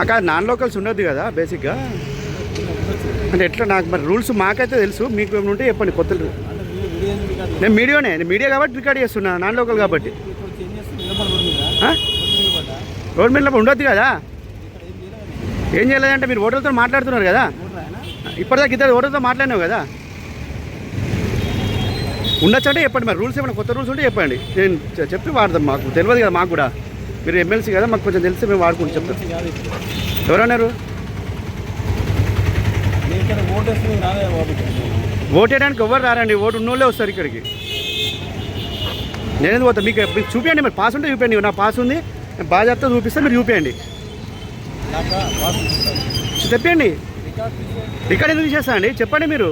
అక్కడ non locals ఉండదు కదా బేసిక్గా అంటే ఎట్లా నాకు మరి రూల్స్ మాకైతే తెలుసు మీకు ఏమైనా ఉంటే చెప్పండి కొత్త నేను మీడియానే నేను మీడియా కాబట్టి రికార్డ్ చేస్తున్నా నాన్ లోకల్ కాబట్టి. రోడ్ మీద ఉండొద్దు కదా? ఏం చేయలేదంటే మీరు ఓటర్లతో మాట్లాడుతున్నారు కదా? ఇప్పటిదాకా ఇద్దరు ఓటర్తో మాట్లాడినావు కదా? ఉండొచ్చు అంటే చెప్పండి మరి. రూల్స్ ఏమైనా కొత్త రూల్స్ ఉంటే చెప్పండి. నేను చెప్పి వాడదాం మాకు. తెలియదు కదా మాకు కూడా. మీరు ఎమ్మెల్సీ కదా మాకు కొంచెం తెలిసి మేము వాడుకుంటాం చెప్తాం. ఎవరన్నారు? ఓటు వేయడానికి ఎవరు రారండి? ఓటు ఉన్నోళ్ళే వస్తారు ఇక్కడికి. నేనేది పోతా? మీకు మీకు చూపించండి మరి. పాస్ ఉంటే చూపించండి నా పాస్ ఉంది. నేను బాగా చెప్తా చూపిస్తే మీరు చూపించండి చెప్పండి. రికార్డ్ ఎందుకు తీసేస్తా అండి? చెప్పండి మీరు.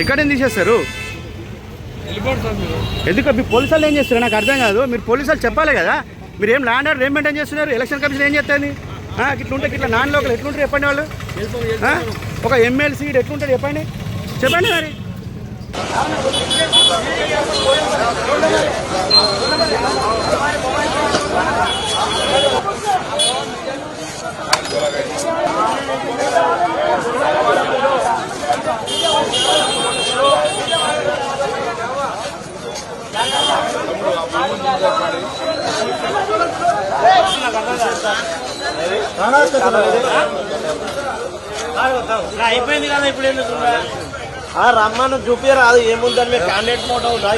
రికార్డ్ తీసేస్తారు? ఎందుకు మీ పోలీసు వాళ్ళు ఏం చేస్తారు నాకు అర్థం కాదు. మీరు పోలీసు వాళ్ళు చెప్పాలి కదా. మీరు ఏం ల్యాండ్ ఆర్డర్ ఏం మెయింటైన్ చేస్తున్నారు? ఎలక్షన్ కమిషన్ ఏం చేస్తుంది? ఇట్లా ఉంటే ఇట్లా నాన్ లోకల్ ఎట్లుంటారు చెప్పండి వాళ్ళు? ఒక ఎమ్మెల్సీ ఎట్లుంటారు చెప్పండి? చెప్పండి మరి. అయిపోయింది కదా ఇప్పుడు ఎందుకు ఆ రమ్మను చూపిరాదు ఏముందని మీ క్యాండిడేట్ ఫోటో ఉందా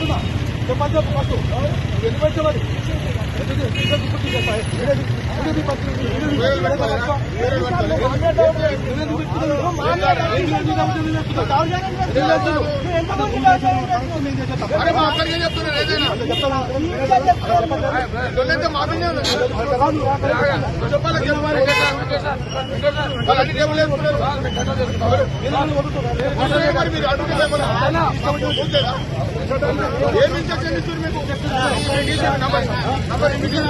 ఏముంది? ఏం ఏముందండి అరే మా అక్కడికే చెప్తున్నారు ఏదైనా దొల్లైతే మాటనే ఉన్నది చెప్పాలి చెప్పాలి వాళ్ళు అన్ని టేబుల్ వేసుకున్నారు అసలే మరి మీరు అడుగుతే ఏమన్నా? ఓకేనా? ఏం ఇన్స్ట్రక్షన్ ఇస్తారు మీకు నంబర్ నంబర్ ఇమ్మీడియట్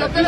చెప్తే